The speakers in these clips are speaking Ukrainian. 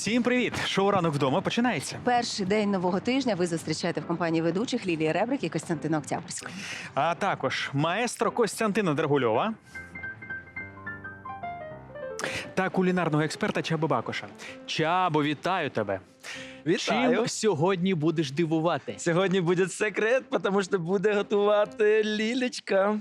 Всім привіт! Шоу ранок вдома починається. Перший день нового тижня ви зустрічаєте в компанії ведучих Лілії Ребрик і Костянтина Октябрьського. А також маестро Костянтина Драгульова та кулінарного експерта Чаби Бакоша. Чабо, вітаю тебе! Вітаю. Чим сьогодні будеш дивувати? Сьогодні буде секрет, тому що буде готувати Лілечка.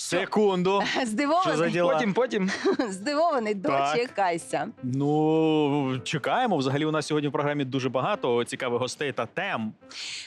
Секунду. Що за Здивований, діла? Потім, потім. здивований, Так. дочекайся. Ну, чекаємо. Взагалі, у нас сьогодні в програмі дуже багато цікавих гостей та тем.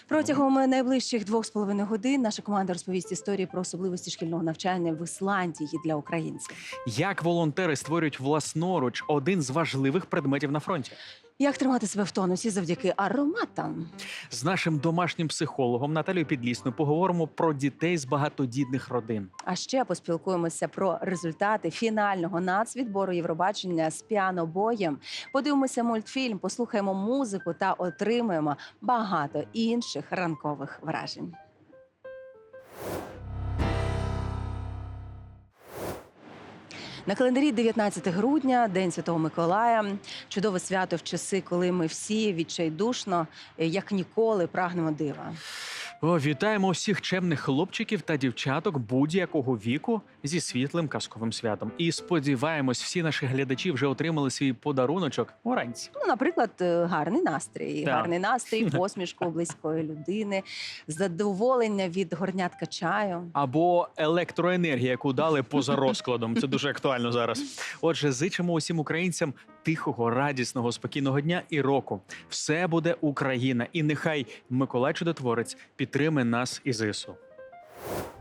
Протягом найближчих двох з половиною годин наша команда розповість історії про особливості шкільного навчання в Ісландії для українців. Як волонтери створюють власноруч один з важливих предметів на фронті. Як тримати себе в тонусі завдяки ароматам? З нашим домашнім психологом Наталією Підлісною поговоримо про дітей з багатодітних родин. А ще поспілкуємося про результати фінального нацвідбору Євробачення з піанобоєм. Подивимося мультфільм, послухаємо музику та отримаємо багато інших ранкових вражень. На календарі 19 грудня, День Святого Миколая. Чудове свято в часи, коли ми всі відчайдушно, е, як ніколи, прагнемо дива. О, вітаємо всіх чемних хлопчиків та дівчаток будь-якого віку зі світлим казковим святом. І сподіваємось, всі наші глядачі вже отримали свій подаруночок уранці. Ну, наприклад, е, гарний настрій, Так. гарний настрій, посмішку близької людини, задоволення від горнятка чаю. Або електроенергія, яку дали поза розкладом. Це дуже актуально зараз. Отже, зичимо усім українцям тихого, радісного, спокійного дня і року. Все буде Україна, і нехай Миколай Чудотворець підтримає нас і ЗСУ. –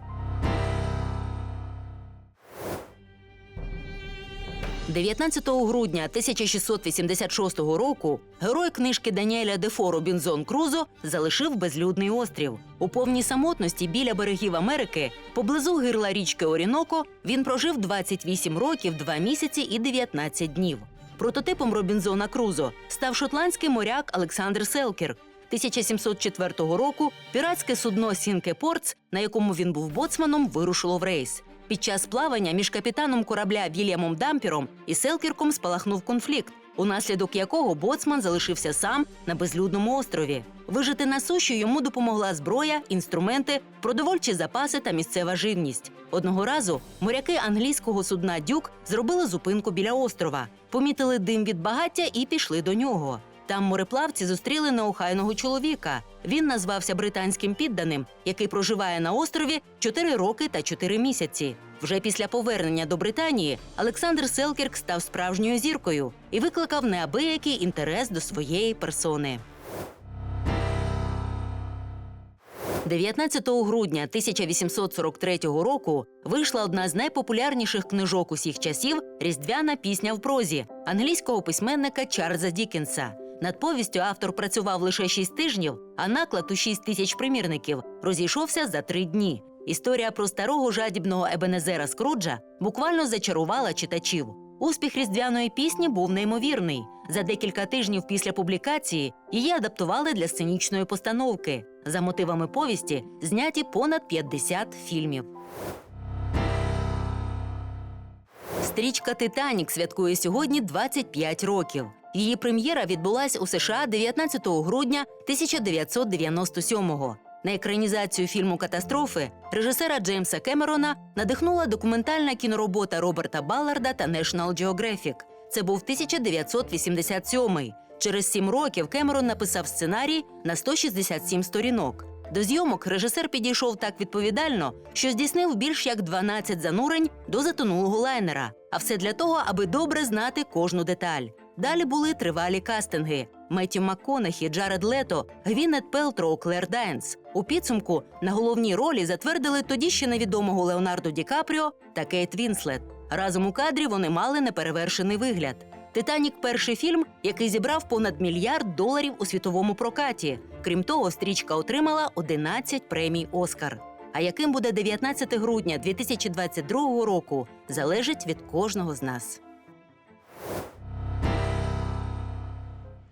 19 грудня 1686 року герой книжки Даніеля Дефо Робінзон Крузо залишив безлюдний острів. У повній самотності біля берегів Америки, поблизу гирла річки Оріноко, він прожив 28 років, 2 місяці і 19 днів. Прототипом Робінзона Крузо став шотландський моряк Олександр Селкірк. 1704 року піратське судно Сінке Портс, на якому він був боцманом, вирушило в рейс. Під час плавання між капітаном корабля Вільямом Дампіром і Селкірком спалахнув конфлікт, унаслідок якого боцман залишився сам на безлюдному острові. Вижити на суші йому допомогла зброя, інструменти, продовольчі запаси та місцева живність. Одного разу моряки англійського судна Дюк зробили зупинку біля острова, помітили дим від багаття і пішли до нього. Там мореплавці зустріли неохайного чоловіка. Він назвався британським підданим, який проживає на острові 4 роки та 4 місяці. Вже після повернення до Британії Олександр Селкірк став справжньою зіркою і викликав неабиякий інтерес до своєї персони. 19 грудня 1843 року вийшла одна з найпопулярніших книжок усіх часів Різдвяна пісня в прозі англійського письменника Чарльза Дікенса. Над повістю автор працював лише 6 тижнів, а наклад у 6 тисяч примірників розійшовся за три дні. Історія про старого жадібного Ебенезера Скруджа буквально зачарувала читачів. Успіх різдвяної пісні був неймовірний. За декілька тижнів після публікації її адаптували для сценічної постановки. За мотивами повісті зняті понад 50 фільмів. Стрічка Титанік святкує сьогодні 25 років. Її прем'єра відбулась у США 19 грудня 1997-го. На екранізацію фільму Катастрофи режисера Джеймса Кемерона надихнула документальна кіноробота Роберта Балларда та National Geographic. Це був 1987-й. Через сім років Кемерон написав сценарій на 167 сторінок. До зйомок режисер підійшов так відповідально, що здійснив більш як 12 занурень до затонулого лайнера. А все для того, аби добре знати кожну деталь. Далі були тривалі кастинги: Меттю МакКонахі, Джаред Лето, Гвінет Пелтроу, Клер Дайнс. У підсумку на головній ролі затвердили тоді ще невідомого Леонардо Ді Капріо та Кейт Вінслет. Разом у кадрі вони мали неперевершений вигляд. Титанік перший фільм, який зібрав понад мільярд доларів у світовому прокаті. Крім того, стрічка отримала 11 премій Оскар. А яким буде 19 грудня 2022 року, залежить від кожного з нас.